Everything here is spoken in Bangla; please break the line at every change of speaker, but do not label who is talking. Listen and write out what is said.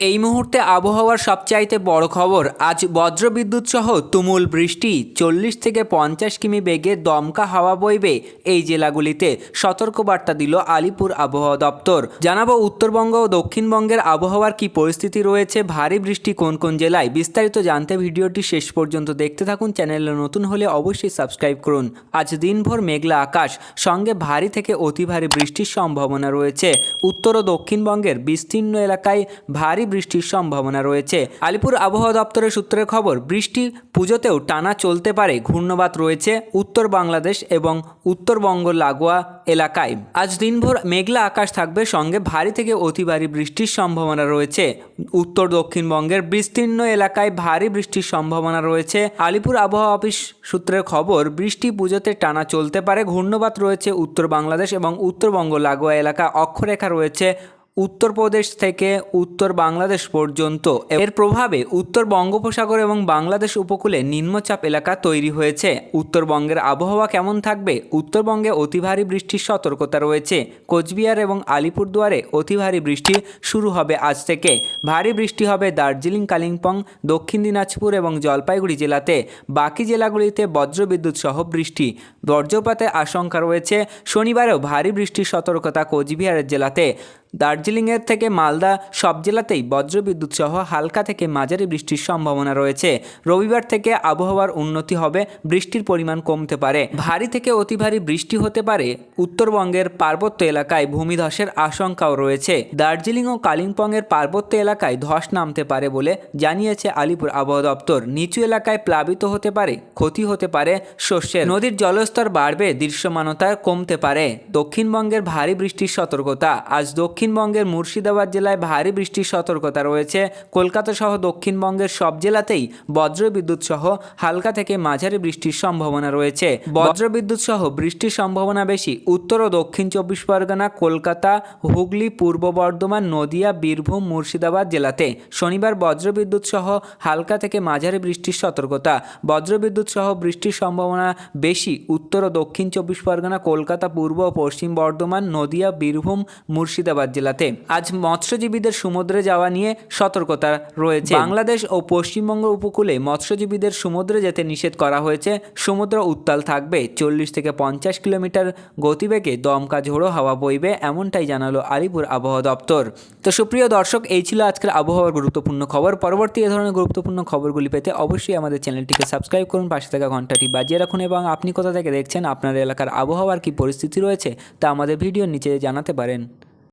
এই মুহূর্তে আবহাওয়ার সবচাইতে বড় খবর, আজ বজ্রবিদ্যুৎ সহ তুমুল বৃষ্টি, চল্লিশ থেকে পঞ্চাশ কিমি বেগে দমকা হাওয়া বইবে এই জেলাগুলিতে, সতর্কবার্তা দিল আলিপুর আবহাওয়া দপ্তর। জানাব উত্তরবঙ্গ ও দক্ষিণবঙ্গের আবহাওয়ার কি পরিস্থিতি রয়েছে, ভারী বৃষ্টি কোন কোন জেলায়, বিস্তারিত জানতে ভিডিওটি শেষ পর্যন্ত দেখতে থাকুন, চ্যানেলে নতুন হলে অবশ্যই সাবস্ক্রাইব করুন। আজ দিনভর মেঘলা আকাশ, সঙ্গে ভারী থেকে অতি ভারী বৃষ্টির সম্ভাবনা রয়েছে। উত্তর ও দক্ষিণবঙ্গের বিস্তীর্ণ এলাকায় ভারী বৃষ্টির সম্ভাবনা রয়েছে। আলিপুর আবহাওয়া দপ্তরের সূত্রের খবর, বৃষ্টি পুজোতেও টানা চলতে পারে ঘূর্ণবাত রয়েছে উত্তর বাংলাদেশ এবং উত্তরবঙ্গ লাগোয়া এলাকায়। আজ দিনভর মেঘলা আকাশ থাকবে, সঙ্গে ভারী থেকে অতি ভারী বৃষ্টির সম্ভাবনা রয়েছে। উত্তর দক্ষিণবঙ্গের বিস্তীর্ণ এলাকায় ভারী বৃষ্টির সম্ভাবনা রয়েছে। আলিপুর আবহাওয়া অফিস সূত্রের খবর, বৃষ্টি পুজোতে টানা চলতে পারে ঘূর্ণবাত রয়েছে উত্তর বাংলাদেশ এবং উত্তরবঙ্গ লাগোয়া এলাকা। অক্ষরেখা রয়েছে উত্তরপ্রদেশ থেকে উত্তর বাংলাদেশ পর্যন্ত। এর প্রভাবে উত্তর বঙ্গোপসাগর এবং বাংলাদেশ উপকূলে নিম্নচাপ এলাকা তৈরি হয়েছে। উত্তরবঙ্গের আবহাওয়া কেমন থাকবে? উত্তরবঙ্গে অতি ভারী বৃষ্টির সতর্কতা রয়েছে। কোচবিহার এবং আলিপুরদুয়ারে অতি ভারী বৃষ্টি শুরু হবে আজ থেকে। ভারী বৃষ্টি হবে দার্জিলিং, কালিম্পং, দক্ষিণ দিনাজপুর এবং জলপাইগুড়ি জেলাতে। বাকি জেলাগুলিতে বজ্রবিদ্যুৎ সহ বৃষ্টি। বজ্রপাতের আশঙ্কা রয়েছে। শনিবারেও ভারী বৃষ্টির সতর্কতা কোচবিহারের জেলাতে। দার্জিলিংয়ের থেকে মালদা সব জেলাতেই বজ্রবিদ্যুৎ সহ হালকা থেকে মাঝারি বৃষ্টির সম্ভাবনা রয়েছে। রবিবার থেকে আবহাওয়ার উন্নতি হবে, বৃষ্টির পরিমাণ কমতে পারে। ভারী থেকে অতি ভারী বৃষ্টি হতে পারে। উত্তরবঙ্গের পার্বত্য এলাকায় ভূমিধসের আশঙ্কাও রয়েছে। দার্জিলিং ও কালিম্পংয়ের পার্বত্য এলাকায় ধস নামতে পারে বলে জানিয়েছে আলিপুর আবহাওয়া দপ্তর। নিচু এলাকায় প্লাবিত হতে পারে, ক্ষতি হতে পারে শস্যের। নদীর জলস্তর বাড়বে, দৃশ্যমানতা কমতে পারে। দক্ষিণবঙ্গের ভারী বৃষ্টির সতর্কতা। আজ দক্ষিণবঙ্গের মুর্শিদাবাদ জেলায় ভারী বৃষ্টির সতর্কতা রয়েছে। কলকাতা সহ দক্ষিণবঙ্গের সব জেলাতেই বজ্রবিদ্যুৎ সহ হালকা থেকে মাঝারি বৃষ্টির সম্ভাবনা রয়েছে। বজ্রবিদ্যুৎ সহ বৃষ্টির সম্ভাবনা বেশি উত্তর ও দক্ষিণ চব্বিশ পরগনা, কলকাতা, হুগলি, পূর্ব বর্ধমান, নদিয়া, বীরভূম, মুর্শিদাবাদ জেলাতে। শনিবার বজ্রবিদ্যুৎ সহ হালকা থেকে মাঝারি বৃষ্টির সতর্কতা। বজ্রবিদ্যুৎ সহ বৃষ্টির সম্ভাবনা বেশি উত্তর ও দক্ষিণ চব্বিশ পরগনা, কলকাতা, পূর্ব ও পশ্চিম বর্ধমান, নদিয়া, বীরভূম মুর্শিদাবাদ জেলাতে। আজ মৎস্যজীবীদের সমুদ্রে যাওয়া নিয়ে সতর্কতা রয়েছে। বাংলাদেশ ও পশ্চিমবঙ্গ উপকূলে মৎস্যজীবীদের সমুদ্রে যেতে নিষেধ করা হয়েছে। সমুদ্র উত্তাল থাকবে। চল্লিশ থেকে পঞ্চাশ কিলোমিটার গতিবেগে দমকা ঝোড়ো হাওয়া বইবে এমনটাই জানালো আলিপুর আবহাওয়া দপ্তর। তো সুপ্রিয় দর্শক এই ছিল আজকের আবহাওয়ার গুরুত্বপূর্ণ খবর। পরবর্তী এ ধরনের গুরুত্বপূর্ণ খবরগুলি পেতে অবশ্যই আমাদের চ্যানেলটিকে সাবস্ক্রাইব করুন পাশে থাকা ঘন্টাটি বাজিয়ে রাখুন এবং আপনি কোথা থেকে দেখছেন আপনার এলাকার আবহাওয়ার কি পরিস্থিতি রয়েছে তা আমাদের ভিডিওর নিচে জানাতে পারেন।